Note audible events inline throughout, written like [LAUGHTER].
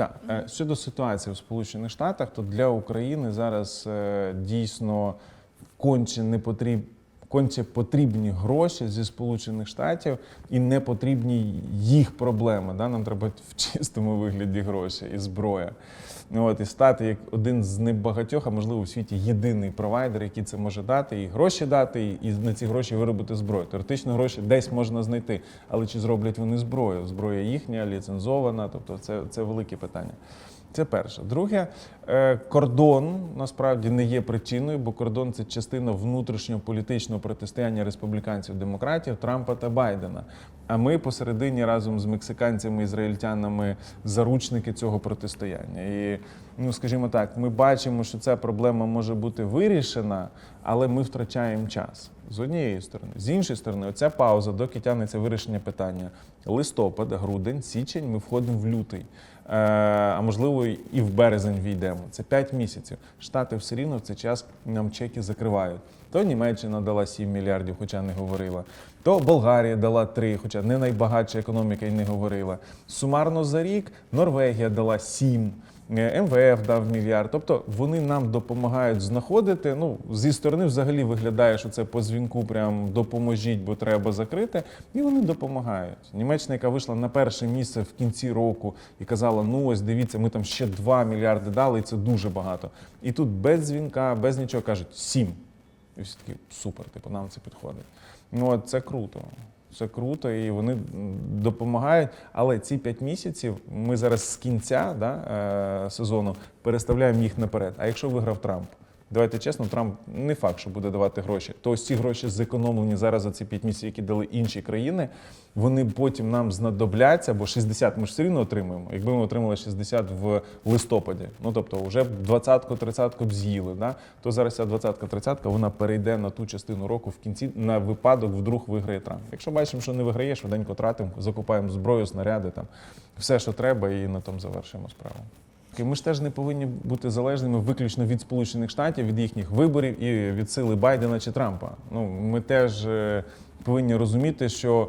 Так, е, щодо ситуації в Сполучених Штатах, то для України зараз е, дійсно конче не потріб... конче потрібні гроші зі Сполучених Штатів і не потрібні їх проблеми. Да? Нам треба в чистому вигляді гроші і зброя. Ну, От, і стати як один з небагатьох, а можливо у світі єдиний провайдер, який це може дати, і гроші дати, і, на ці гроші виробити зброю. Теоретично гроші десь можна знайти, але чи зроблять вони зброю? Зброя їхня, ліцензована, тобто це, це велике питання. Це перше. Друге, е, кордон насправді не є причиною, бо кордон це частина внутрішньополітичного протистояння республіканців, демократів, Трампа та Байдена. А ми посередині разом з мексиканцями, ізраїльтянами заручники цього протистояння. І, ну скажімо так, ми бачимо, що ця проблема може бути вирішена, але ми втрачаємо час з однієї сторони. З іншої сторони, оця пауза, доки тягнеться вирішення питання листопад, грудень, січень, ми входимо в лютий. Е, а можливо і в березень війдемо. Це 5 місяців. Штати все рівно в цей час нам чеки закривають. То Німеччина дала 7 мільярдів, хоча не говорила. То Болгарія дала 3, хоча не найбагатша економіка і не говорила. Сумарно за рік Норвегія дала 7. Е, МВФ дав мільярд. Тобто вони нам допомагають знаходити. Ну зі сторони взагалі виглядає, що це по дзвінку прям допоможіть, бо треба закрити. І вони допомагають. Німеччина, яка вийшла на перше місце в кінці року і казала: ну ось дивіться, ми там ще 2 мільярди дали, і це дуже багато. І тут без дзвінка, без нічого кажуть 7. І всі такі супер, типу, нам це підходить. Ну це круто. Це круто, і вони допомагають. Але ці 5 місяців ми зараз з кінця да, е, сезону переставляємо їх наперед. А якщо виграв Трамп, давайте чесно, Трамп не факт, що буде давати гроші. То ось ці гроші зекономлені зараз за ці 5 місяців, які дали інші країни, вони потім нам знадобляться, бо 60 ми ж все рівно отримуємо. Якби ми отримали 60 в листопаді, ну тобто вже 20-ку, 30-ку б з'їли, да? то зараз ця 20-ка, 30-ка вона перейде на ту частину року в кінці на випадок, вдруг виграє Трамп. Якщо бачимо, що не виграє, швиденько тратимо, закупаємо зброю, снаряди, там все, що треба, і на тому завершимо справу. І Ми ж теж не повинні бути залежними виключно від Сполучених Штатів, від їхніх виборів і від сили Байдена чи Трампа. Ну ми теж е, повинні розуміти, що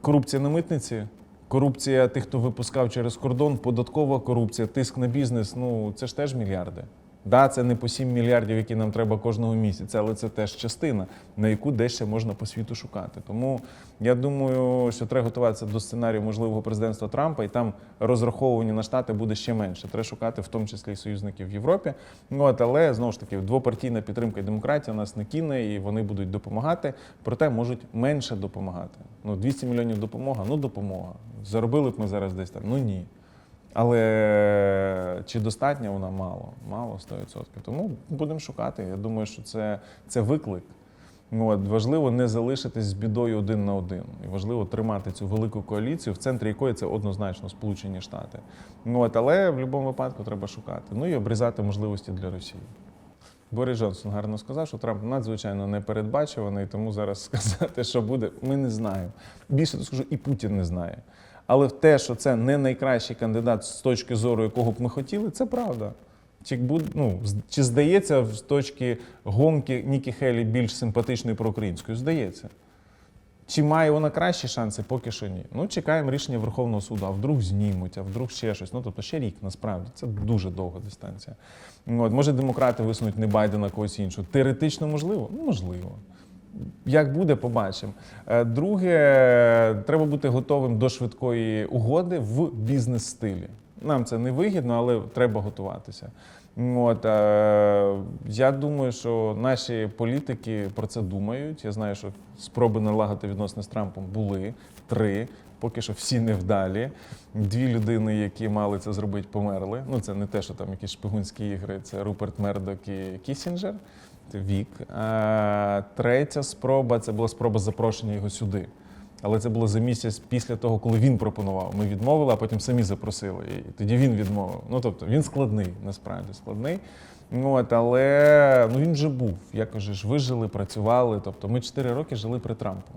корупція на митниці, корупція тих, хто випускав через кордон, податкова корупція, тиск на бізнес. Ну це ж теж мільярди. Да, це не по 7 мільярдів, які нам треба кожного місяця, але це теж частина, на яку десь ще можна по світу шукати. Тому я думаю, що треба готуватися до сценарію можливого президентства Трампа, і там розраховування на штати буде ще менше. Треба шукати, в тому числі і союзників в Європі. Ну, От, але знову ж таки, двопартійна підтримка і демократія нас не кине, і вони будуть допомагати, проте можуть менше допомагати. Ну, 200 мільйонів допомога, ну допомога. Заробили б ми зараз десь там. Ну ні. Але чи достатньо вона мало? Мало 100%. Тому будемо шукати. Я думаю, що це, це виклик. От, важливо не залишитись з бідою один на один. І важливо тримати цю велику коаліцію, в центрі якої це однозначно Сполучені Штати. От, але в будь-якому випадку треба шукати. Ну і обрізати можливості для Росії. Борис Джонсон гарно сказав, що Трамп надзвичайно непередбачуваний, тому зараз [LAUGHS] сказати, що буде, ми не знаємо. Більше скажу, і Путін не знає. Але те, що це не найкращий кандидат з точки зору, якого б ми хотіли, це правда. Чи, ну, чи здається з точки гонки Нікі Хелі більш симпатичною проукраїнською? Здається. Чи має вона кращі шанси? Поки що ні. Ну, чекаємо рішення Верховного суду, а вдруг знімуть, а вдруг ще щось. Ну, тобто ще рік насправді. Це дуже довга дистанція. От, може, демократи висунуть не Байдена, а когось іншого. Теоретично можливо? Ну, можливо. Як буде, побачимо. Е, Друге, треба бути готовим до швидкої угоди в бізнес-стилі. Нам це не вигідно, але треба готуватися. От, е, я думаю, що наші політики про це думають. Я знаю, що спроби налагодити відносини з Трампом були три. Поки що всі невдалі. Дві людини, які мали це зробити, померли. Ну, це не те, що там якісь шпигунські ігри, це Руперт Мердок і Кісінджер. Вік. Третя спроба це була спроба запрошення його сюди. Але це було за місяць після того, коли він пропонував. Ми відмовили, а потім самі запросили. І тоді він відмовив. Ну тобто він складний, насправді складний. Ну, От, але ну він вже був. Якось ж вижили, працювали. Тобто ми чотири роки жили при Трампу.